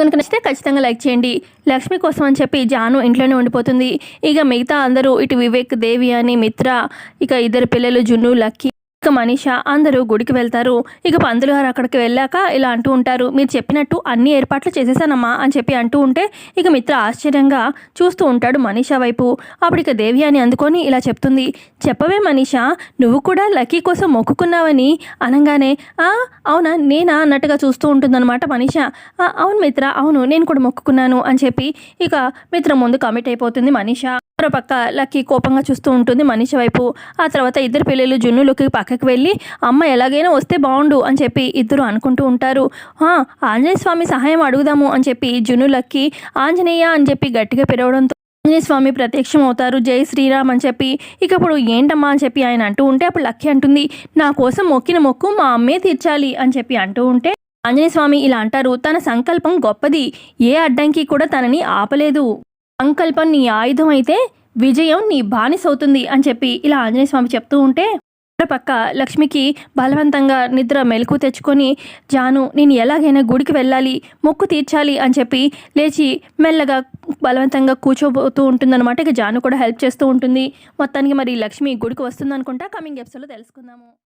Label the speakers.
Speaker 1: కనుక నచ్చితే ఖచ్చితంగా లైక్ చేయండి. లక్ష్మి కోసం అని చెప్పి జాను ఇంట్లోనే ఉండిపోతుంది. ఇక మిగతా అందరూ ఇటు వివేక్ దేవి అని మిత్ర ఇక ఇద్దరు పిల్లలు జున్ను లక్కీ ఇక మనీష అందరూ గుడికి వెళ్తారు. ఇక పంతులు గారు అక్కడికి వెళ్ళాక ఇలా అంటూ ఉంటారు. మీరు చెప్పినట్టు అన్ని ఏర్పాట్లు చేసేసానమ్మా అని చెప్పి అంటూ ఉంటే ఇక మిత్ర ఆశ్చర్యంగా చూస్తూ ఉంటాడు మనీష వైపు. అప్పుడు ఇక దేవి అని అందుకొని ఇలా చెప్తుంది. చెప్పవే మనీష నువ్వు కూడా లక్కీ కోసం మొక్కుకున్నావని అనగానే "ఆ, అవునా నేనా అన్నట్టుగా చూస్తూ ఉంటుందన్నమాట మనీష. అవును మిత్ర అవును నేను కూడా మొక్కుకున్నాను అని చెప్పి ఇక మిత్ర ముందు కమిట్ అయిపోతుంది మనీష. మరో పక్క లక్కీ కోపంగా చూస్తూ ఉంటుంది మనీష వైపు. ఆ తర్వాత ఇద్దరు పిల్లలు జున్నులకి పక్కకు వెళ్ళి అమ్మ ఎలాగైనా వస్తే బాగుండు అని చెప్పి ఇద్దరు అనుకుంటూ ఉంటారు. ఆంజనేయ స్వామి సహాయం అడుగుదాము అని చెప్పి జునులక్కి ఆంజనేయ అని చెప్పి గట్టిగా పిలవడంతో ఆంజనేయ స్వామి ప్రత్యక్షం అవుతారు. జై శ్రీరామ్ అని చెప్పి ఇక ఇప్పుడు ఏంటమ్మా అని చెప్పి ఆయన అంటూ ఉంటే అప్పుడు లక్కీ అంటుంది నా కోసం మొక్కిన మొక్కు మా అమ్మే తీర్చాలి అని చెప్పి అంటూ ఉంటే ఆంజనేయ స్వామి ఇలా అంటారు తన సంకల్పం గొప్పది ఏ అడ్డంకి కూడా తనని ఆపలేదు. సంకల్పం నీ ఆయుధం అయితే విజయం నీ బానిస అవుతుంది అని చెప్పి ఇలా ఆంజనేయ స్వామి చెప్తూ ఉంటే పక్క లక్ష్మికి బలవంతంగా నిద్ర మెలకు తెచ్చుకొని జాను నేను ఎలాగైనా గుడికి వెళ్ళాలి మొక్కు తీర్చాలి అని చెప్పి లేచి మెల్లగా బలవంతంగా కూర్చోబోతూ ఉంటుందన్నమాట. ఇక జాను కూడా హెల్ప్ చేస్తూ ఉంటుంది. మొత్తానికి మరి లక్ష్మి గుడికి వస్తుందనుకుంటా. కమింగ్ ఎపిసోడ్లో తెలుసుకుందాము.